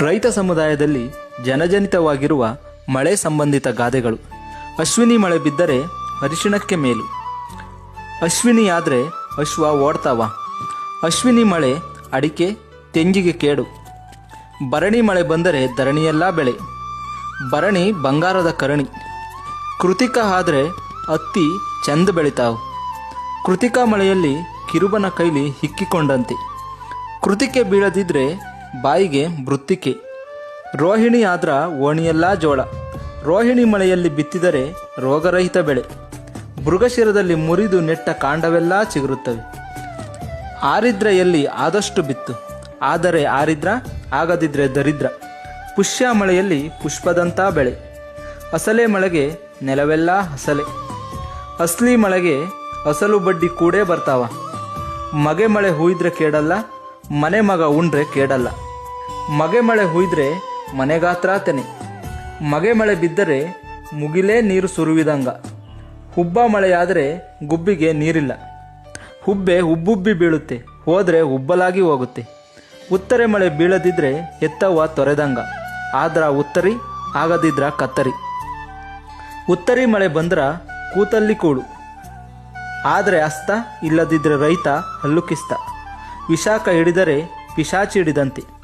ರೈತ ಸಮುದಾಯದಲ್ಲಿ ಜನಜನಿತವಾಗಿರುವ ಮಳೆ ಸಂಬಂಧಿತ ಗಾದೆಗಳು. ಅಶ್ವಿನಿ ಮಳೆ ಬಿದ್ದರೆ ಅರಿಶಿಣಕ್ಕೆ ಮೇಲು. ಅಶ್ವಿನಿಯಾದರೆ ಅಶ್ವ ಓಡ್ತಾವ. ಅಶ್ವಿನಿ ಮಳೆ ಅಡಿಕೆ, ತೆಂಗಿಗೆ ಕೇಡು. ಭರಣಿ ಮಳೆ ಬಂದರೆ ಧರಣಿಯೆಲ್ಲ ಬೆಳೆ. ಭರಣಿ ಬಂಗಾರದ ಕರಣಿ. ಕೃತಿಕ ಆದರೆ ಹತ್ತಿ ಚಂದ ಬೆಳಿತಾವು. ಕೃತಿಕಾ ಮಳೆಯಲ್ಲಿ ಕಿರುಬನ ಕೈಲಿ ಹಿಕ್ಕಿಕೊಂಡಂತೆ. ಕೃತಿಕೆ ಬೀಳದಿದ್ರೆ ಬಾಯಿಗೆ ಮೃತ್ತಿಕೆ. ರೋಹಿಣಿ ಆದ್ರ ಓಣಿಯೆಲ್ಲ ಜೋಳ. ರೋಹಿಣಿ ಮಳೆಯಲ್ಲಿ ಬಿತ್ತಿದರೆ ರೋಗರಹಿತ ಬೆಳೆ. ಮೃಗಶಿರದಲ್ಲಿ ಮುರಿದು ನೆಟ್ಟ ಕಾಂಡವೆಲ್ಲ ಚಿಗುರುತ್ತವೆ. ಆರಿದ್ರ ಎಲ್ಲಿ ಆದಷ್ಟು ಬಿತ್ತು. ಆದರೆ ಆರಿದ್ರ ಆಗದಿದ್ರೆ ದರಿದ್ರ. ಪುಷ್ಯ ಮಳೆಯಲ್ಲಿ ಪುಷ್ಪದಂಥ ಬೆಳೆ. ಅಸಲೆ ಮಳೆಗೆ ನೆಲವೆಲ್ಲ ಹಸಲೆ ಅಸ್ಲಿ ಮಳೆಗೆ ಅಸಲು ಬಡ್ಡಿ ಕೂಡೇ ಬರ್ತಾವ. ಮಗೆ ಮಳೆ ಹೂಯಿದ್ರೆ ಕೇಡಲ್ಲ, ಮನೆ ಮಗ ಉಂಡ್ರೆ ಕೇಡಲ್ಲ. ಮಗೆ ಮಳೆ ಹುಯ್ದ್ರೆ ಮನೆಗಾತ್ರ ತೆನೆ ಮಗೆ ಮಳೆ ಬಿದ್ದರೆ ಮುಗಿಲೇ ನೀರು ಸುರುವಿದಂಗ ಹುಬ್ಬ ಮಳೆಯಾದರೆ ಗುಬ್ಬಿಗೆ ನೀರಿಲ್ಲ. ಹುಬ್ಬೆ ಹುಬ್ಬುಬ್ಬಿ ಬೀಳುತ್ತೆ, ಹೋದರೆ ಉಬ್ಬಲಾಗಿ ಹೋಗುತ್ತೆ. ಉತ್ತರೆ ಮಳೆ ಬೀಳದಿದ್ರೆ ಎತ್ತವ್ವ ತೊರೆದಂಗ. ಆದ್ರ ಉತ್ತರಿ, ಆಗದಿದ್ರ ಕತ್ತರಿ. ಉತ್ತರಿ ಮಳೆ ಬಂದ್ರ ಕೂತಲ್ಲಿ ಕೂಳು. ಆದರೆ ಅಸ್ತ ಇಲ್ಲದಿದ್ರೆ ರೈತ ಹಲ್ಲುಕಿಸ್ತ. ವಿಶಾಖ ಹಿಡಿದರೆ ಪಿಶಾಚಿ ಹಿಡಿದಂತೆ.